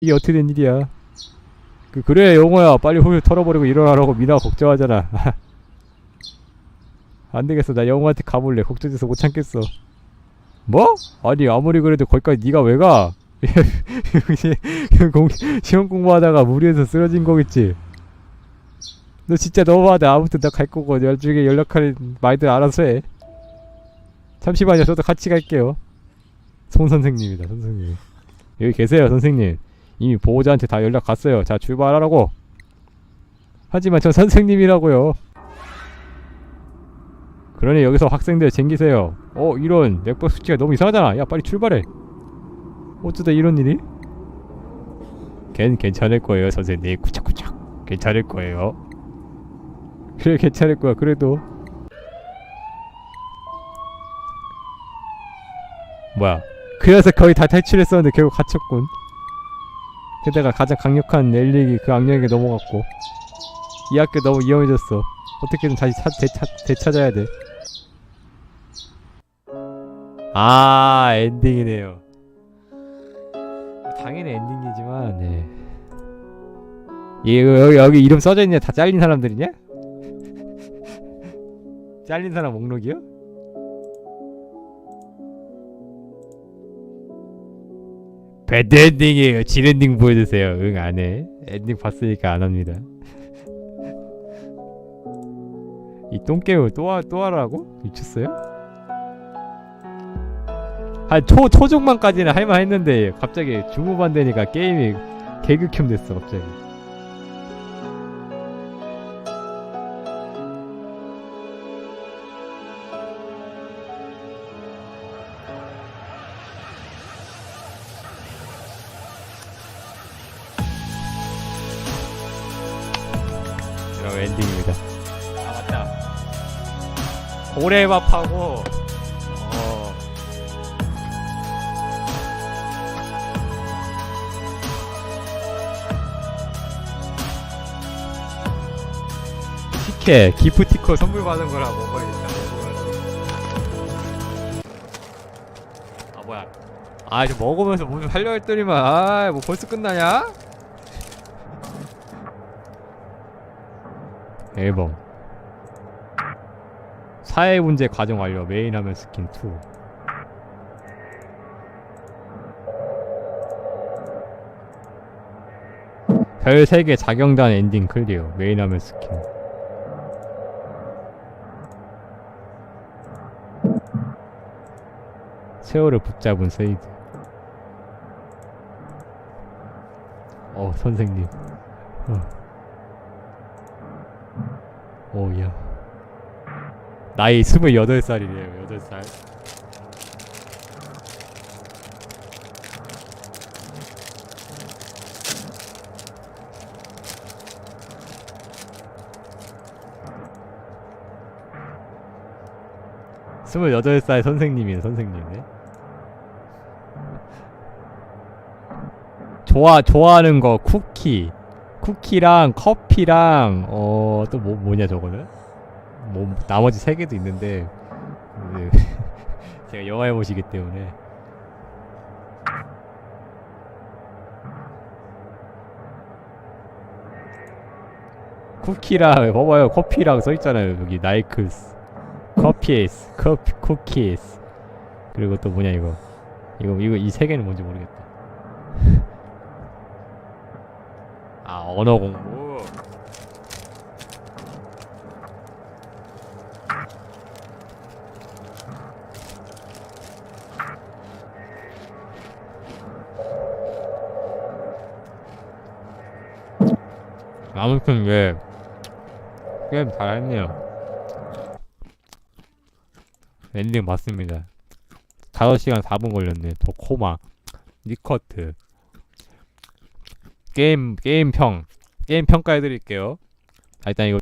이게 어떻게 된 일이야? 그 그래 영호야 빨리 훌훌 털어버리고 일어나라고 미나가 걱정하잖아. 안 되겠어 나 영호한테 가볼래 걱정돼서 못 참겠어. 뭐? 아니 아무리 그래도 거기까지 네가 왜 가? 공 시험 공부하다가 무리해서 쓰러진 거겠지. 너 진짜 너무하다. 아무튼 나 갈 거고 나중에 연락할 말들 알아서 해. 잠시만요. 저도 같이 갈게요. 송 선생님이다. 선생님. 여기 계세요, 선생님. 이미 보호자한테 다 연락 갔어요. 자, 출발하라고. 하지만 전 선생님이라고요. 그러니 여기서 학생들 챙기세요. 어, 이런 맥박 수치가 너무 이상하잖아. 야, 빨리 출발해. 어쩌다 이런 일이? 걘 괜찮을 거예요, 선생님. 구착구착. 괜찮을 거예요. 그래, 괜찮을 거야. 그래도. 뭐야. 그래서 거의 다 탈출했었는데 결국 갇혔군. 게다가 가장 강력한 엘릭이 그 악령에게 넘어갔고 이 학교 너무 위험해졌어. 어떻게든 다시 차, 되찾, 되찾아야 돼. 아 엔딩이네요. 당연히 엔딩이지만 네. 이거 여기, 여기 이름 써져 있냐? 다 잘린 사람들이냐? 잘린 사람 목록이요? 배드 엔딩이에요. 진 엔딩 보여주세요. 응, 안 해. 엔딩 봤으니까 안 합니다. 이 똥게임을 또, 하, 또 하라고? 미쳤어요? 한 초, 초중반까지는 할만 했는데, 갑자기 중후반 되니까 게임이 개극혐 됐어, 갑자기. 그럼 엔딩입니다. 아 맞다. 고래밥하고 어 티켓 기프티콘 선물 받은 거라 먹어야겠다. 아 뭐야? 아 이제 먹으면서 뭐좀 하려 했더니만 아 뭐 벌써 끝나냐? 앨범. 사회 문제 과정 완료 메인 화면 스킨 2 별 3개 자경단 엔딩 클리어 메인 화면 스킨. 세월을 붙잡은 세이드. 어 선생님. 어. 오야. 나이 28살이래요 8살. 스물여덟 살 선생님이에요 선생님네? 좋아 좋아하는 거 쿠키 쿠키랑 커피랑 어 또 뭐 뭐냐 저거는? 뭐 나머지 세 개도 있는데 네. 제가 영화에 보시기 때문에. 쿠키랑 봐봐요. 커피랑 써 있잖아요. 여기 나이크스 커피스 커피 쿠키스. 그리고 또 뭐냐 이거. 이거 이거 이 세 개는 뭔지 모르겠다 아 언어 공부. 아무튼 예 게임 잘했네요. 엔딩 맞습니다. 5시간 4분 걸렸네. 도코마 니커트 게임 게임 평 게임 평가해 드릴게요. 자 일단 이거